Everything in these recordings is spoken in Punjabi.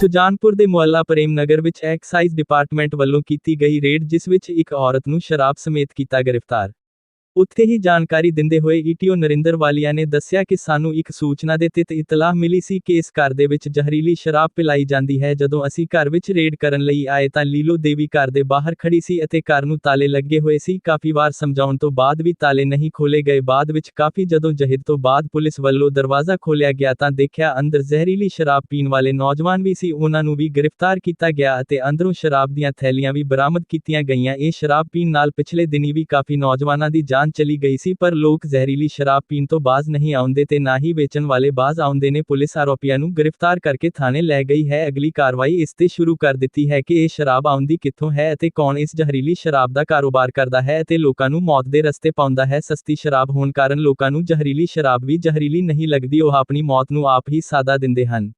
ਸੁਜਾਨਪੁਰ ਦੇ ਮੁਹੱਲਾ ਪ੍ਰੇਮ ਨਗਰ ਵਿੱਚ ਐਕਸਾਈਜ਼ ਡਿਪਾਰਟਮੈਂਟ ਵੱਲੋਂ ਕੀਤੀ ਗਈ ਰੇਡ, ਜਿਸ ਵਿੱਚ ਇੱਕ ਔਰਤ ਨੂੰ ਸ਼ਰਾਬ ਸਮੇਤ ਕੀਤਾ ਗ੍ਰਿਫਤਾਰ। ਉੱਥੇ ਹੀ ਜਾਣਕਾਰੀ ਦਿੰਦੇ ਹੋਏ ਈਟੀਓ ਨਰਿੰਦਰ ਵਾਲੀਆ ਨੇ ਦੱਸਿਆ ਕਿ ਸਾਨੂੰ ਇੱਕ ਸੂਚਨਾ ਦੇ ਤਿਤ ਇਤਲਾਹ ਮਿਲੀ ਸੀ ਕਿ ਇਸ ਘਰ ਦੇ ਵਿੱਚ ਜ਼ਹਿਰੀਲੀ ਸ਼ਰਾਬ ਪਿਲਾਈ ਜਾਂਦੀ ਹੈ। ਜਦੋਂ ਅਸੀਂ ਘਰ ਵਿੱਚ ਰੇਡ ਕਰਨ ਲਈ ਆਏ ਤਾਂ ਲੀਲੋ ਦੇਵੀ ਘਰ ਦੇ ਬਾਹਰ ਖੜੀ ਸੀ ਅਤੇ ਘਰ ਨੂੰ ਤਾਲੇ ਲੱਗੇ ਹੋਏ ਸੀ। ਕਾਫੀ ਵਾਰ ਸਮਝਾਉਣ ਤੋਂ ਬਾਅਦ ਵੀ ਤਾਲੇ ਨਹੀਂ ਖੋਲੇ ਗਏ। ਬਾਅਦ ਵਿੱਚ ਕਾਫੀ ਜਦੋਂ ਜਹਿਦ ਤੋਂ ਬਾਅਦ ਪੁਲਿਸ ਵੱਲੋਂ ਦਰਵਾਜ਼ਾ ਖੋਲ੍ਹਿਆ ਗਿਆ ਤਾਂ ਦੇਖਿਆ ਅੰਦਰ ਜ਼ਹਿਰੀਲੀ ਸ਼ਰਾਬ ਪੀਣ ਵਾਲੇ ਨੌਜਵਾਨ ਵੀ ਸੀ। ਉਹਨਾਂ ਨੂੰ ਵੀ ਗ੍ਰਿਫਤਾਰ ਕੀਤਾ ਗਿਆ ਅਤੇ ਅੰਦਰੋਂ ਸ਼ਰਾਬ ਦੀਆਂ ਥੈਲੀਆਂ ਵੀ ਬਰਾਮਦ ਕੀਤੀਆਂ ਗਈਆਂ। ਇਹ ਸ਼ਰਾਬ ਪੀਣ ਨਾਲ ਪਿਛਲੇ ਦਿਨੀ ਵੀ ਕਾਫੀ ਨੌਜਵਾਨਾਂ ਦੀ ਜਾਨ ਚਲੀ ਗਈ ਸੀ ਪਰ ਲੋਕ ਜ਼ਹਿਰੀਲੀ ਸ਼ਰਾਬ ਪੀਣ ਤੋਂ ਬਾਜ਼ ਨਹੀਂ ਆਉਂਦੇ ਤੇ ਨਾ ਹੀ ਵੇਚਣ ਵਾਲੇ ਬਾਜ਼ ਆਉਂਦੇ ਨੇ। ਪੁਲਿਸ ਆਰੋਪੀਆਂ ਨੂੰ ਗ੍ਰਿਫਤਾਰ ਕਰਕੇ ਥਾਣੇ ਲੈ ਗਈ ਹੈ। ਅਗਲੀ ਕਾਰਵਾਈ ਇਸ ਤੇ ਸ਼ੁਰੂ ਕਰ ਦਿੱਤੀ ਹੈ ਕਿ ਇਹ ਸ਼ਰਾਬ ਆਉਂਦੀ ਕਿੱਥੋਂ ਹੈ ਅਤੇ ਕੌਣ ਇਸ ਜ਼ਹਿਰੀਲੀ ਸ਼ਰਾਬ ਦਾ ਕਾਰੋਬਾਰ ਕਰਦਾ ਹੈ ਅਤੇ ਲੋਕਾਂ ਨੂੰ ਮੌਤ ਦੇ ਰਸਤੇ ਪਾਉਂਦਾ ਹੈ। ਸਸਤੀ ਸ਼ਰਾਬ ਹੋਣ ਕਾਰਨ ਲੋਕਾਂ ਨੂੰ ਜ਼ਹਿਰੀਲੀ ਸ਼ਰਾਬ ਵੀ ਜ਼ਹਿਰੀਲੀ ਨਹੀਂ ਲੱਗਦੀ ਉਹ ਆਪਣੀ ਮੌਤ ਨੂੰ ਆਪ ਹੀ ਸਾਦਾ ਦਿੰਦੇ ਹਨ।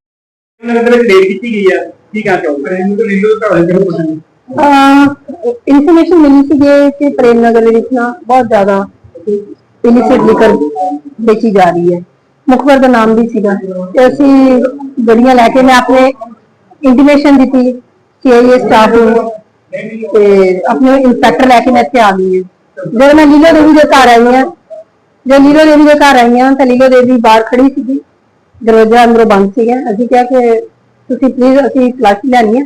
ਨਗਰ ਵਿੱਚ ਰੇਡ ਕੀਤੀ ਗਈ ਹੈ ਕੀ ਕਹਿਣਾ ਚਾਹੋਗੇ ਇਹਨੂੰ ਤਾਂ ਇਨਫੋਰਮੇਸ਼ਨ ਮਿਲੀ ਸੀ ਕਿ ਪ੍ਰੇਮ ਨਗਰ ਦੇ ਵਿੱਚ ਨਾ ਬਹੁਤ ਜ਼ਿਆਦਾ ਇਲਿਸਿਟ ਲਿਕਰ ਵੇਚੀ ਜਾ ਰਹੀ ਹੈ ਮੁਖਬਰ ਦਾ ਨਾਮ ਵੀ ਸੀਗਾ ਤੇ ਅਸੀਂ ਗੱਡੀਆਂ ਲੈ ਕੇ ਮੈਂ ਆਪਣੇ ਇੰਟੀਮੇਸ਼ਨ ਦਿੱਤੀ ਸੀਆਈਏ ਸਟਾਫ ਨੂੰ ਤੇ ਆਪਣੇ ਇੰਸਪੈਕਟਰ ਲੈ ਕੇ ਮੈਂ ਇੱਥੇ ਆ ਗਈ ਹਾਂ ਜਦੋਂ ਮੈਂ ਲੀਲਾ ਦੇਵੀ ਦੇ ਘਰ ਆਈ ਹਾਂ ਜਦ ਲੀਲਾ ਦੇਵੀ ਦੇ ਘਰ ਆਈ ਹਾਂ ਤਾਂ ਲੀਲਾ ਦੇਵੀ ਬਾਹਰ ਖੜੀ ਸੀਗੀ ਦਰਵਾਜ਼ਾ ਅੰਦਰੋਂ ਬੰਦ ਸੀਗਾ ਅਸੀਂ ਕਿਹਾ ਕਿ ਤੁਸੀਂ ਪਲੀਜ਼ ਅਸੀਂ ਫਲੈਸ਼ ਲੈਣੀ ਹੈ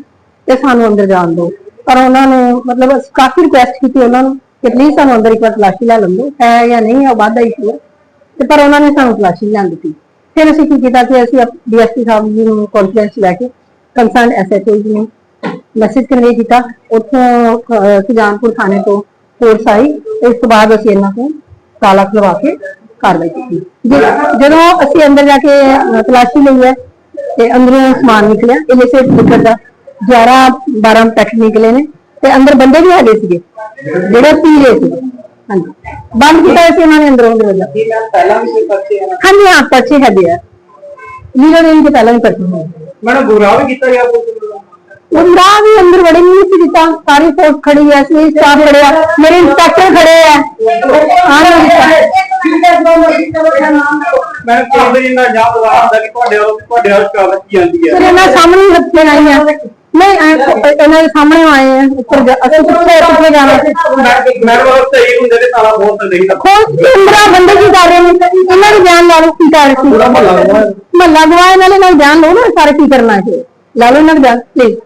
ਤੇ ਸਾਨੂੰ ਅੰਦਰ ਜਾਣ ਦਿਓ ਪਰ ਉਹਨਾਂ ਨੇ ਮਤਲਬ ਅਸੀਂ ਕਾਫੀ ਰਿਕੁਐਸਟ ਕੀਤੀ ਉਹਨਾਂ ਨੂੰ ਕਿ ਪਲੀਜ਼ ਸਾਨੂੰ ਅੰਦਰ ਇੱਕ ਵਾਰ ਫਲੈਸ਼ ਲੈ ਲੰਦੋ ਹੈ ਜਾਂ ਨਹੀਂ ਹੈ ਉਹ ਇਸ਼ੂ ਹੈ ਤੇ ਪਰ ਉਹਨਾਂ ਨੇ ਸਾਨੂੰ ਫਲੈਸ਼ ਲੈਣ ਦਿੱਤੀ। ਫਿਰ ਅਸੀਂ ਕੀ ਕੀਤਾ ਕਿ ਅਸੀਂ ਡੀਐਸਪੀ ਸਾਹਿਬ ਜੀ ਨੂੰ ਕਾਨਫਰੰਸ ਲੈ ਕੇ ਕੰਸਰਨ ਐਸਐਚਓ ਜੀ ਨੂੰ ਮੈਸੇਜ ਕਨਵੇ ਕੀਤਾ। ਉੱਥੋਂ ਸੁਜਾਨਪੁਰ ਥਾਣੇ ਤੋਂ ਫੋਰਸ ਆਈ। ਇਸ ਤੋਂ ਬਾਅਦ ਅਸੀਂ ਇਹਨਾਂ ਤੋਂ ਤਾਲਾ ਖਲਵਾ ਕੇ ਕਾਰਵਾਈ ਕੀਤੀ। ਜਦੋਂ ਅਸੀਂ ਅੰਦਰ ਜਾ ਕੇ ਤਲਾਸ਼ੀ ਲਈ ਹੈ, ਤੇ ਅੰਦਰੋਂ ਸਮਾਨ ਨਿਕਲਿਆ ਇਲਿਸਿਟ ਲਿਕਰ ਦਾ 11 12 ਪੈਕਟ ਨਿਕਲੇ ਨੇ ਤੇ ਅੰਦਰ ਬੰਦੇ ਵੀ ਹੈਗੇ ਸੀਗੇ। ਜਿਹੜੇ ਪੀ ਰਹੇ ਸੀ। ਹਾਂਜੀ। ਬੰਦ ਕੀਤਾ ਸੀ ਇਹਨਾਂ ਨੇ ਅੰਦਰੋਂ ਦਰਵਾਜ਼ਾ ਪਹਿਲਾਂ ਵੀ ਸਿਰ ਪਰਚੇ ਆ? ਹਾਂਜੀ ਹਾਂ ਪਰਚੇ ਹੈਗੇ ਆ। ਲੀਗਲ ਰੇਂਜ ਦੇ ਪਹਿਲਾਂ ਵੀ ਪਰਚੇ ਹੋਏ। ਮੈਡਮ ਗੁਰਾਹ ਵੀ ਕੀਤਾ ਗਿਆ ਉਮਰਾ ਵੀ ਅੰਦਰ ਵੜੇ ਨਹੀਂ ਸੀ ਦਿੱਤਾ ਸਾਰੀ ਫੋਰਸ ਖੜੀ ਹੈ ਸੀ ਸਟਾਫ ਖੜਿਆ ਮੇਰੇ ਇੰਸਪੈਕਟਰ ਖੜੇ ਆ। ਹਾਂ ਮੈਂ ਕਹਿੰਦਾ ਇਹਨਾਂ ਜਾਂ ਬੁਲਾ ਹੁੰਦਾ ਕਿ ਤੁਹਾਡੇ ਵੱਲ ਤੁਹਾਡੇ ਕਾਲ ਕੀ ਜਾਂਦੀ ਹੈ ਫਿਰ ਇਹਨਾਂ ਸਾਹਮਣੇ ਹੀ ਹੱਥੇ ਆਈ ਆ ਨਹੀਂ ਐਂ- ਇਹਨਾਂ ਦੇ ਸਾਹਮਣੇ ਆਏ ਆ ਉੱਪਰ ਜਾ- ਅਸੀਂ ਕਿੱਥੇ ਕਿੱਥੇ ਜਾਣਾ? ਸੀ ਮੈਂ ਵੱਲ ਸਹੀ ਹੁੰਦੇ ਤੇ ਤਾਲਾ ਬਹੁਤ ਨਹੀਂ ਲੱਗਦਾ ਖੋਜ ਕੇਂਦਰਾ ਬੰਦੇ ਕੀ ਕਰ ਰਹੇ ਨੇ ਇਹਨਾਂ ਦੀ ਜਾਨ ਲਾ ਲਓ ਕੀ ਕਰ ਰਹੇ ਸੀ? ਮਹੱਲਾ ਗਵਾ। ਮਹੱਲਾ ਗਵਾ ਇਹਨਾਂ ਨੇ ਨਾਲ ਜਾਨ ਲਓ ਨਾ ਸਾਰੇ ਕੀ ਕਰਨਾ ਹੈ ਲਾ ਲਓ ਇਹਨਾਂ ਦੀ ਜਾਨ ਪਲੀਜ਼